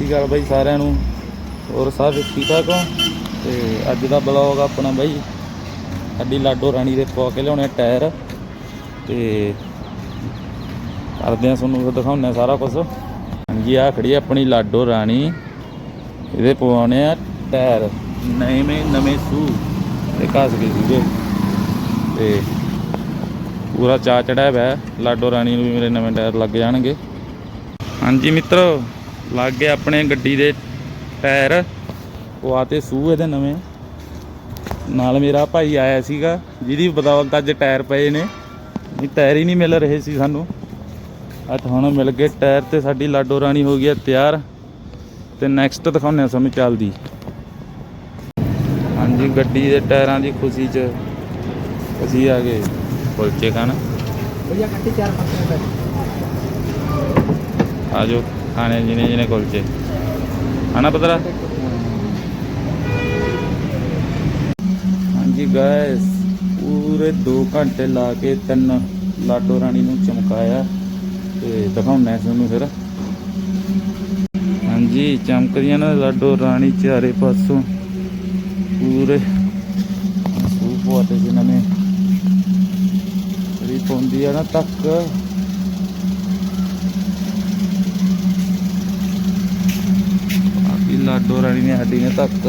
ਸ਼੍ਰੀ ਅਕਾਲ ਬਾਈ ਸਾਰਿਆਂ ਨੂੰ? ਹੋਰ ਸਭ ਠੀਕ ਠਾਕ ਹੋ? ਤੇ ਅੱਜ ਦਾ ਬਲੌਗ ਆਪਣਾ ਬਾਈ, ਸਾਡੀ ਲਾਡੋ ਰਾਣੀ ਦੇ ਪਵਾ ਕੇ ਲਿਆਉਣੇ ਆ ਟਾਇਰ। ਤੇ ਕਰਦੇ ਆ ਤੁਹਾਨੂੰ ਦਿਖਾਉਂਦੇ ਆ ਸਾਰਾ ਕੁਝ ਹਾਂਜੀ ਆ ਖੜੀ ਆਪਣੀ ਲਾਡੋ ਰਾਣੀ। ਇਹਦੇ ਪਵਾਉਣੇ ਆ ਟਾਇਰ। ਨਵੇਂ ਨਵੇਂ ਸੂ। ਤੇ ਘਸ ਗਏ ਸੀਗੇ। ਤੇ ਪੂਰਾ ਚਾ ਚੜਿਆ ਹੋਇਆ ਲਾਡੋ ਰਾਣੀ ਨੂੰ ਵੀ ਮੇਰੇ ਨਵੇਂ ਟਾਇਰ ਲੱਗ ਜਾਣਗੇ। ਹਾਂਜੀ ਮਿੱਤਰੋ ਲੱਗ ਗਏ ਆਪਣੇ ਗੱਡੀ ਦੇ ਟਾਇਰ। ਉਹ ਪਵਾਤੇ ਸੂ ਇਹਦੇ ਨਵੇਂ। ਨਾਲ ਮੇਰਾ ਭਾਈ ਆਇਆ ਸੀਗਾ ਜਿਹਦੀ ਬਦੌਲਤ ਅੱਜ ਟਾਇਰ ਪਏ ਨੇ। ਨਹੀਂ ਟਾਇਰ ਹੀ ਨਹੀਂ ਮਿਲ ਰਹੇ ਸੀ ਸਾਨੂੰ। ਅੱਜ ਹੁਣ ਮਿਲ ਗਏ ਟਾਇਰ ਤੇ ਸਾਡੀ ਲਾਡੋ ਰਾਣੀ ਹੋ ਗਈ ਹੈ ਤਿਆਰ। ਤੇ ਨੈਕਸਟ ਦਿਖਾਉਂਦੇ ਆ ਸਾਨੂੰ ਚੱਲਦੀ ਹਾਂਜੀ ਗੱਡੀ ਦੇ ਟਾਇਰਾਂ ਦੀ ਖੁਸ਼ੀ 'ਚ ਅਸੀਂ ਆ ਗਏ ਕੁਲਚੇ ਖਾਣ। ਭਈਆ ਕੱਟੀ ਆਜੋ ਖਾਣੇ ਜਿਹਨੇ ਜਿਹਨੇ ਕੁਲਚੇ ਆਣਾ ਪਤਰਾ ਹਾਂਜੀ ਗਾਇਸ ਪੂਰੇ 2 ਘੰਟੇ ਲਾ ਕੇ ਤਿੰਨ ਲਾਡੋ ਰਾਣੀ ਨੂੰ ਚਮਕਾਇਆ ਤੇ ਦਿਖਾਉਣਾ ਤੁਹਾਨੂੰ ਫਿਰ। ਹਾਂਜੀ, ਚਮਕਦੀਆਂ ਨਾ ਲਾਡੋ ਰਾਣੀ ਚਾਰੇ ਪਾਸੋਂ। ਪੂਰੇ ਸੂਪ ਹੋਤੇ ਜਿਨ੍ਹਾਂ ਨੇ। ਜਿਹੜੀ ਪਾਉਂਦੀ ਆ ਨਾ ਤੱਕ। ਬਾਕੀ ਲਾਡੋ ਰਾਣੀ ਨੇ ਹੱਡੀ ਨੇ ਤੱਕ